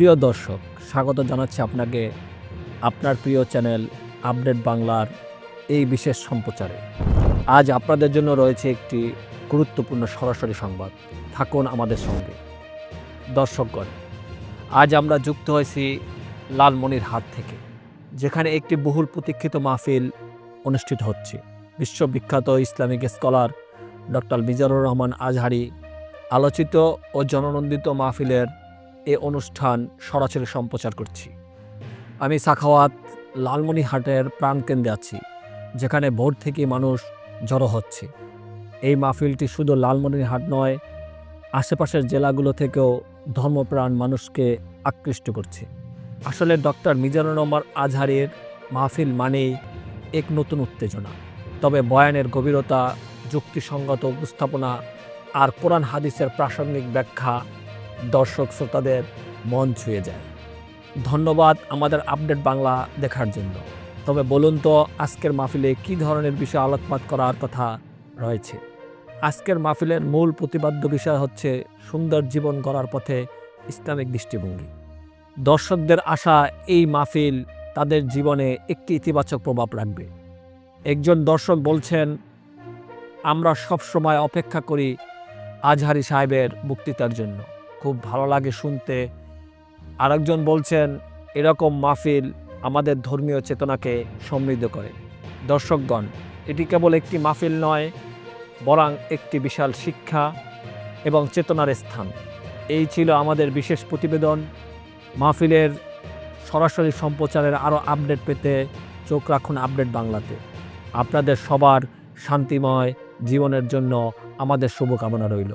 প্রিয় দর্শক, স্বাগত জানাচ্ছি আপনাকে আপনার প্রিয় চ্যানেল আপডেট বাংলার এই বিশেষ সম্প্রচারে। আজ আপনাদের জন্য রয়েছে একটি গুরুত্বপূর্ণ সরাসরি সংবাদ। থাকুন আমাদের সঙ্গে। দর্শকগণ, আজ আমরা যুক্ত হয়েছি লালমনির হাট থেকে, যেখানে একটি বহুল প্রতীক্ষিত মাহফিল অনুষ্ঠিত হচ্ছে। বিশ্ববিখ্যাত Islamic scholar doctor Mizanur Rahman Azhari আলোচিত ও জননন্দিত মাহফিলের এ অনুষ্ঠান সরাসরি সম্প্রচার করছি। আমি সাখাওয়াত লালমনিহাটের প্রাণকেন্দ্রে আছি, যেখানে ভোর থেকে মানুষ জড়ো হচ্ছে। এই মাহফিলটি শুধু লালমনিরহাট নয়, আশেপাশের জেলাগুলো থেকেও ধর্মপ্রাণ মানুষকে আকৃষ্ট করছে। আসলে ডক্টর মিজানুর রহমান আজহারের মাহফিল মানেই এক নতুন উত্তেজনা। তবে বয়ানের গভীরতা, যুক্তিসঙ্গত উপস্থাপনা আর কোরআন হাদিসের প্রাসঙ্গিক ব্যাখ্যা দর্শক শ্রোতাদের মন ছুঁয়ে যায়। ধন্যবাদ আমাদের আপডেট বাংলা দেখার জন্য। তবে বলুন তো, আজকের মাহফিলে কী ধরনের বিষয় আলোকপাত করার কথা রয়েছে? আজকের মাহফিলের মূল প্রতিপাদ্য বিষয় হচ্ছে সুন্দর জীবন গড়ার পথে ইসলামিক দৃষ্টিভঙ্গি। দর্শকদের আশা, এই মাহফিল তাদের জীবনে একটি ইতিবাচক প্রভাব রাখবে। একজন দর্শক বলছেন, আমরা সব সময় অপেক্ষা করি আজহারি সাহেবের বক্তৃতার জন্য। খুব ভালো লাগে শুনতে। আরেকজন বলছেন, এরকম মাহফিল আমাদের ধর্মীয় চেতনাকে সমৃদ্ধ করে। দর্শকগণ, এটি কেবল একটি মাহফিল নয়, বরং একটি বিশাল শিক্ষা এবং চেতনার স্থান। এই ছিল আমাদের বিশেষ প্রতিবেদন। মাহফিলের সরাসরি সম্প্রচারের আরও আপডেট পেতে চোখ রাখুন আপডেট বাংলাতে। আপনাদের সবার শান্তিময় জীবনের জন্য আমাদের শুভকামনা রইল।